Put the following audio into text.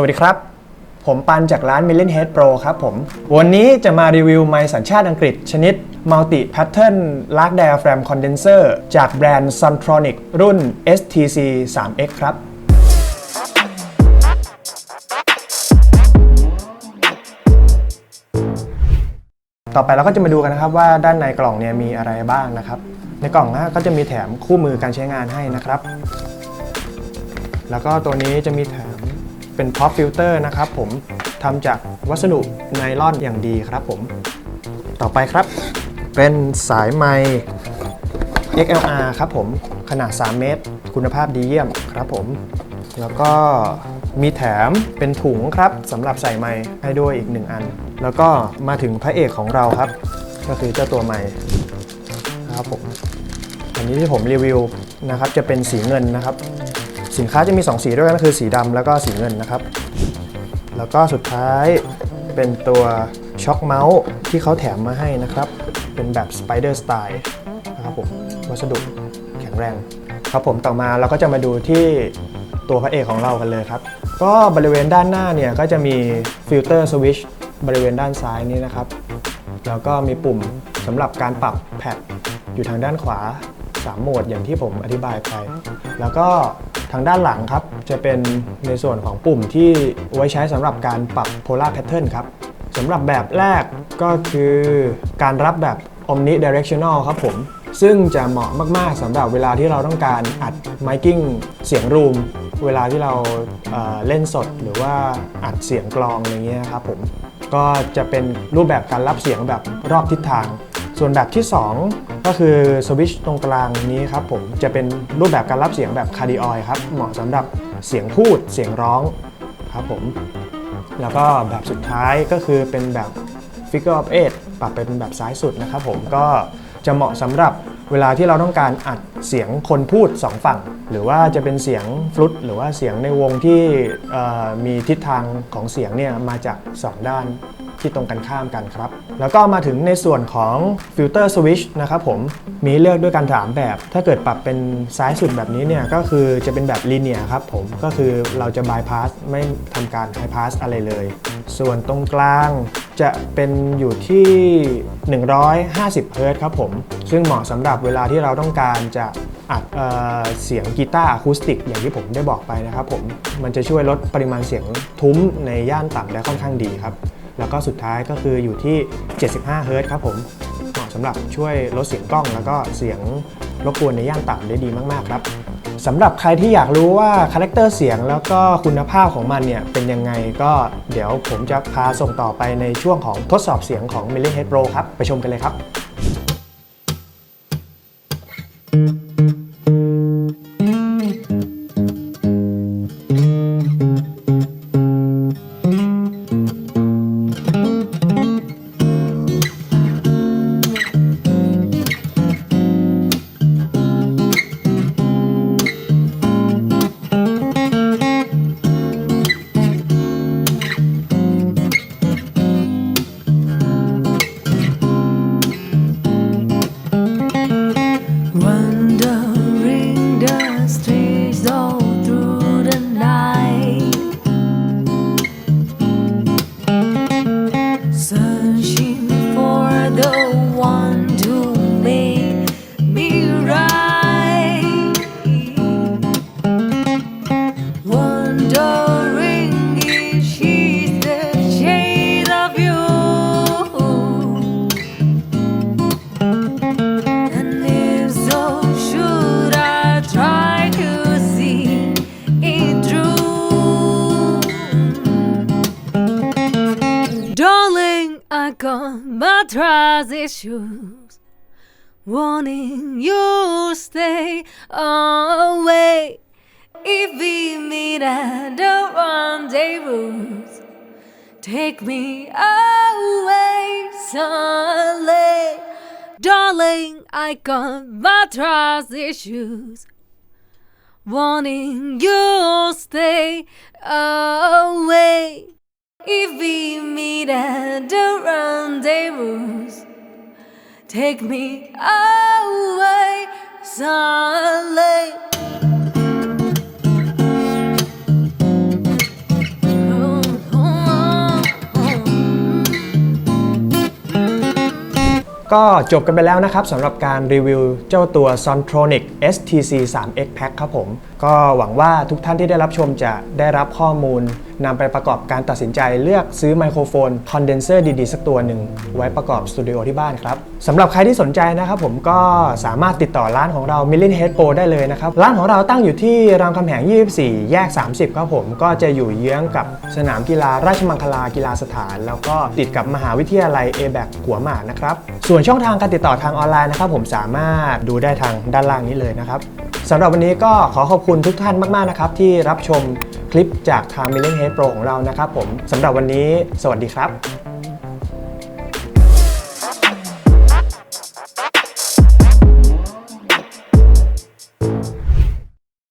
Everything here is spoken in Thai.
วัสดีครับ ผมปันจากร้าน Million Head Pro ครับผม วันนี้จะมารีวิวไมค์สัญชาติอังกฤษชนิด Multi Pattern Lark Diaphragm Condenser จากแบรนด์ Suntronic รุ่น STC 3X ครับต่อไปเราก็จะมาดูกันนะครับว่าด้านในกล่องเนี่ยมีอะไรบ้างนะครับ ในกล่องนะก็จะมีแถมคู่มือการใช้งานให้นะครับ แล้วก็ตัวนี้จะมีแถม เป็น pop filter นะครับผมทำจากวัสดุไนลอนอย่างดีครับผม ต่อไปครับ เป็นสายไมค์ XLR ครับผมขนาด 3 เมตร คุณภาพดีเยี่ยมครับผม แล้วก็มีแถมเป็นถุงครับสำหรับใส่ไมค์ให้ด้วยอีก 1 อัน แล้วก็มาถึงพระเอกของเราครับ ก็คือเจ้าตัวไมค์ครับผมอันนี้ที่ผมรีวิวนะครับจะเป็นสีเงินนะครับ สินค้าจะมี 2 สีด้วยกันก็คือสีดำแล้วก็สีเงินนะครับ แล้วก็สุดท้ายเป็นตัวช็อคเมาส์ที่เขาแถมมาให้นะครับ เป็นแบบ Spider Style นะครับผมวัสดุแข็งแรงครับผมต่อมาเราก็จะมาดูที่ตัวพระเอกของเรากันเลยครับ ก็บริเวณด้านหน้าเนี่ยก็จะมีฟิลเตอร์สวิชบริเวณด้านซ้ายนี้นะครับ แล้วก็มีปุ่มสำหรับการปรับแพดอยู่ทางด้านขวา 3 โหมดอย่างที่ผมอธิบายไป แล้วก็ ทางด้านหลังครับ จะเป็นในส่วนของปุ่มที่ไว้ใช้สำหรับการปรับ polar pattern ครับสำหรับแบบแรกก็คือการรับแบบ omnidirectional ครับผม ซึ่งจะเหมาะมากๆสำหรับเวลาที่เราต้องการอัด miking เสียงรูม เวลาที่เราเเล่นสดหรือว่าอัดเสียงกลองอะไรเงี้ยครับผม ก็จะเป็นรูปแบบการรับเสียงแบบรอบทิศทาง ส่วนแบบที่ 2 ก็คือสวิตชตรงกลางนี้ครับผมจะเป็นรูปแบบการรับเสียงแบบคาร์ดิออยครับเหมาะสำหรับเสียงพูดเสียงร้องครับผมแล้วก็แบบสุดท้ายก็คือเป็นแบบ Figure of Eight ปรับไปเป็นแบบซ้ายสุดนะครับผมก็จะเหมาะสำหรับเวลาที่เราต้องการอัดเสียงคนพูด 2 ฝั่ง หรือว่าจะเป็นเสียงฟลุตหรือว่าเสียงในวงที่มีทิศทางของเสียงเนี่ยมาจาก 2 ด้าน ที่ตรงกันข้ามกันครับ แล้วก็มาถึงในส่วนของฟิลเตอร์สวิชนะครับผมมีเลือกด้วยกันถามแบบ ถ้าเกิดปรับเป็นซ้ายสุดแบบนี้เนี่ยก็คือจะเป็นแบบลีเนียครับผมก็คือเราจะบายพาสไม่ทำการไฮพาสอะไรเลย ส่วนตรงกลางจะเป็นอยู่ที่ 150 เฮิรตครับผม ซึ่งเหมาะสำหรับเวลาที่เราต้องการจะอัดเออเสียงกีตาร์อะคูสติก อย่างที่ผมได้บอกไปนะครับผม มันจะช่วยลดปริมาณเสียงทุ้มในย่านต่ำได้ค่อนข้างดีครับ แล้วก็สุดท้ายก็คืออยู่ที่ 75เฮิรตครับผมเหมาะสำหรับช่วยลดเสียงกล้อง แล้วก็เสียงรบกวนในย่านต่ำได้ดีมากๆครับสำหรับใครที่อยากรู้ว่าคาแรคเตอร์เสียงแล้วก็คุณภาพของมันเนี่ยเป็นยังไงก็เดี๋ยวผมจะพาส่งต่อไปในช่วงของทดสอบเสียงของ m i l l i Head Pro ครับ ไปชมกันเลยครับ trust issues. warning you stay away. If we meet at the rendezvous, take me away, someday. Darling, I got my trust issues. Warning you stay away. If we meet at the rendezvous, take me away, sunlight. Oh, oh, oh, oh. ก็จบกันไปแล้วนะครับสำหรับการรีวิวเจ้าตัว Sontronic STC 3X Pack ครับผม ก็หวังว่าทุกท่านที่ได้รับชมจะได้รับข้อมูล นำไปประกอบการตัดสินใจเลือกซื้อไมโครโฟนคอนเดนเซอร์ดีๆ สักตัวหนึ่ง ไว้ประกอบสตูดิโอที่บ้านครับสำหรับใครที่สนใจนะครับผมก็สามารถติดต่อร้านของเรา m i l l i n Head Pro ได้เลยนะครับ ร้านของเราตั้งอยู่ที่รามคำแหง 24 แยก 30 ครับผมก็จะอยู่เยื้องกับสนามกีฬาราชมังคลากีฬาสถาน แล้วก็ติดกับมหาวิทยาลัย a b a c หัวหมากนะครับส่วนช่องทางการติดต่อทางออนไลน์นะครับผมสามารถดูได้ทางด้านล่างนี้เลยนะครับสำหรับวันนี้ก็ขอขอบคุณทุกท่านมากๆนะครับที่รับชม คลิปจากทาง m i l l i o n Head Pro ของเรานะครับผมสำหรับวันนี้ สวัสดีครับ